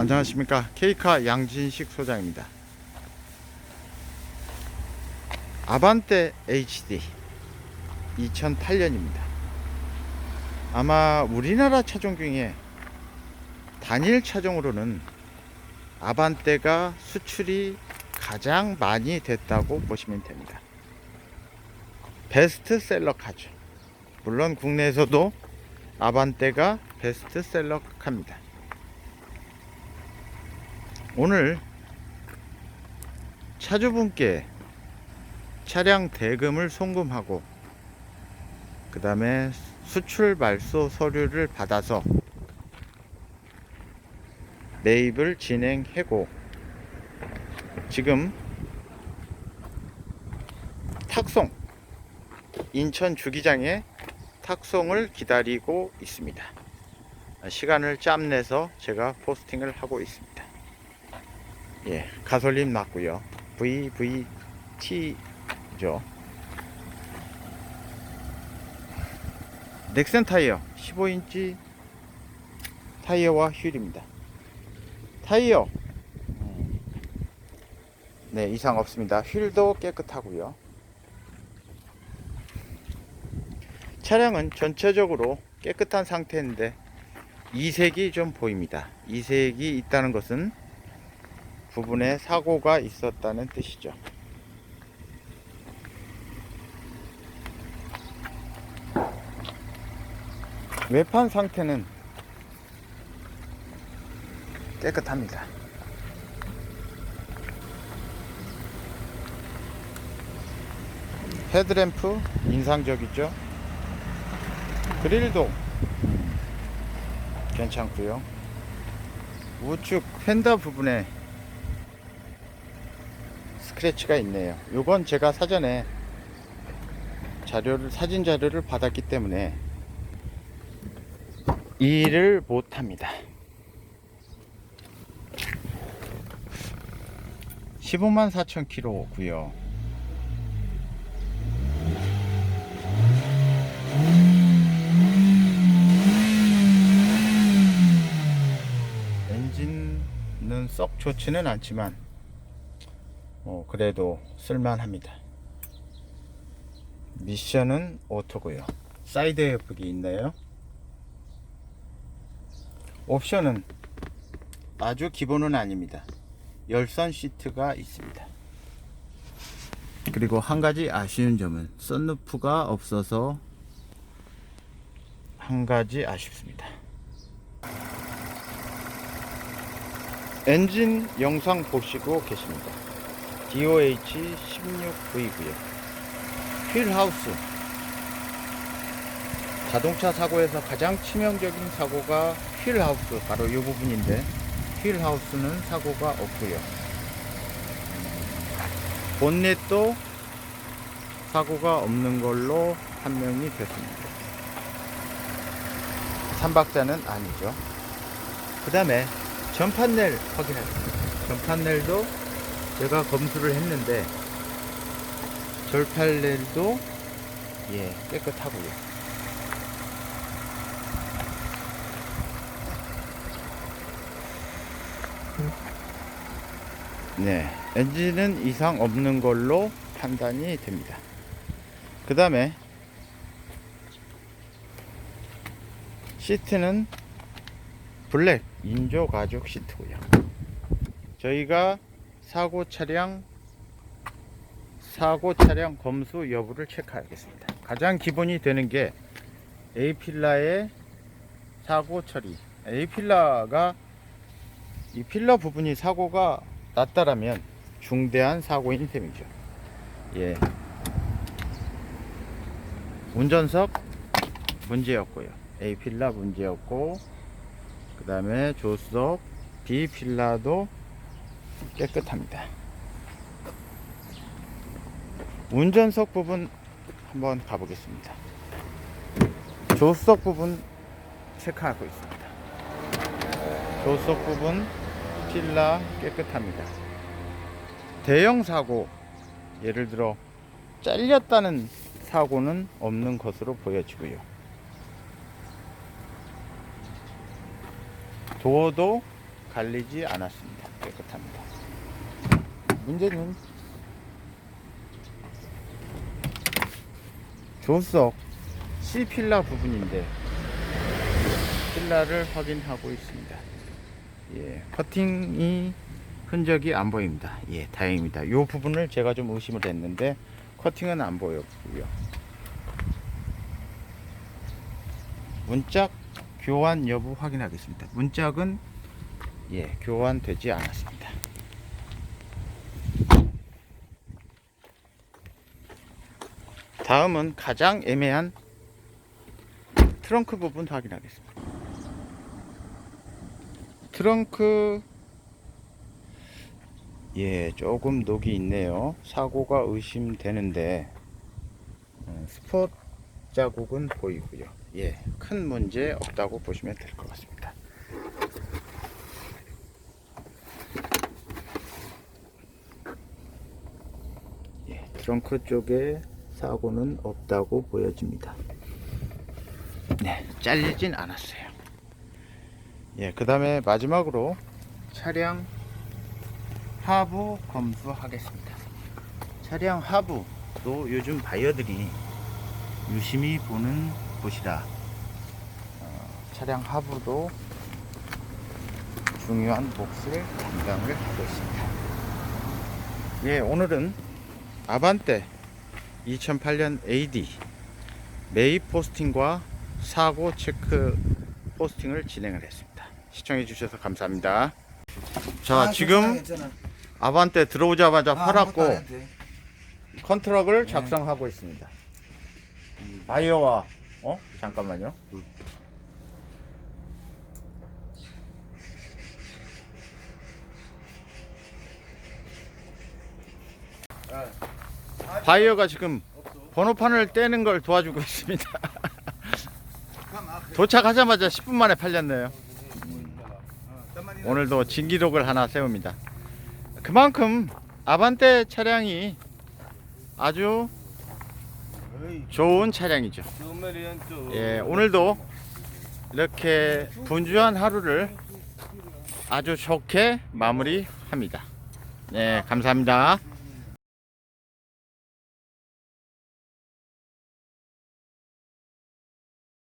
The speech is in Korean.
안녕하십니까? 케이카 양진식 소장입니다. 아반떼 HD 2008년입니다. 아마 우리나라 차종 중에 단일 차종으로는 아반떼가 수출이 가장 많이 됐다고 보시면 됩니다. 베스트셀러 카죠 물론 국내에서도 아반떼가 베스트셀러 카입니다 오늘 차주분께 차량 대금을 송금하고 그 다음에 수출 말소 서류를 받아서 매입을 진행하고 지금 탁송 인천 주기장에 탁송을 기다리고 있습니다. 시간을 짬내서 제가 포스팅을 하고 있습니다. 예, 가솔린 맞고요. VVT죠. 넥센 타이어 15인치 타이어와 휠입니다. 타이어 음, 네 이상 없습니다. 휠도 깨끗하고요. 차량은 전체적으로 깨끗한 상태인데 이색이 좀 보입니다. 이색이 있다는 것은 부분에 사고가 있었다는 뜻이죠. 외판 상태는 깨끗합니다. 헤드램프 인상적이죠. 그릴도 괜찮고요. 우측 펜더 부분에 스크래치가 있네요. 요건 제가 사전에 자료를 사진 자료를 받았기 때문에 일을 못 합니다. 15만 4천 킬로고요. 엔진은 썩 좋지는 않지만 어, 그래도 쓸만합니다. 미션은 오토고요. 사이드 에어백이 있나요? 옵션은 아주 기본은 아닙니다. 열선 시트가 있습니다. 그리고 한 가지 아쉬운 점은 썬루프가 없어서 한 가지 아쉽습니다. 엔진 영상 보시고 계십니다. DOH16V고요. 휠하우스 자동차 사고에서 가장 치명적인 사고가 휠하우스 바로 이 부분인데 휠하우스는 사고가 없고요. 본넷도 사고가 없는 걸로 판명이 됐습니다. 3박자는 아니죠. 그 다음에 전판넬 확인하겠습니다. 전판넬도 제가 검수를 했는데 절판넬도 예 깨끗하고요. 네, 엔진은 이상 없는 걸로 판단이 됩니다. 그 다음에 시트는 블랙 인조 가죽 시트고요. 저희가 사고 차량 사고 차량 검수 여부를 체크하겠습니다. 가장 기본이 되는 게 A 필라의 사고 처리. A 필라가 이 필러 부분이 사고가 났다라면 중대한 사고인 셈이죠. 예. 운전석 문제였고요. A 필라 문제였고 그 다음에 조수석 B 필라도 깨끗합니다. 운전석 부분 한번 가보겠습니다. 조수석 부분 체크하고 있습니다. 조수석 부분 필라 깨끗합니다. 대형 사고 예를 들어 잘렸다는 사고는 없는 것으로 보여지고요. 도어도 갈리지 않았습니다. 깨끗합니다. 문제는 조석 C 필라 부분인데 필라를 확인하고 있습니다. 예, 커팅이 흔적이 안 보입니다. 예, 다행입니다. 이 부분을 제가 좀 의심을 했는데 커팅은 안 보였고요. 문짝 교환 여부 확인하겠습니다. 문짝은 예, 교환되지 않았습니다. 다음은 가장 애매한 트렁크 부분 확인하겠습니다. 트렁크 예 조금 녹이 있네요. 사고가 의심되는데 어, 스폿 자국은 보이고요. 예, 큰 문제 없다고 보시면 될 것 같습니다. 예, 트렁크 쪽에 사고는 없다고 보여집니다. 네, 잘리진 않았어요. 예, 그 다음에 마지막으로 차량 하부 검수하겠습니다. 차량 하부도 요즘 바이어들이 유심히 보는 곳이라 어, 차량 하부도 중요한 몫을 담당을 하고 있습니다. 예, 오늘은 아반떼 2008년 AD 매입 포스팅과 사고 체크 포스팅을 진행을 했습니다. 시청해 주셔서 감사합니다. 자, 아, 지금 괜찮아, 괜찮아. 아반떼 들어오자마자 아, 팔았고. 컨트럭을 네. 작성하고 있습니다. 바이어와 어 잠깐만요. 바이어가 지금 번호판을 떼는 걸 도와주고 있습니다. 도착하자마자 10분 만에 팔렸네요. 오늘도 진기록을 하나 세웁니다. 그만큼 아반떼 차량이 아주 좋은 차량이죠. 예, 오늘도 이렇게 분주한 하루를 아주 좋게 마무리합니다. 네, 감사합니다.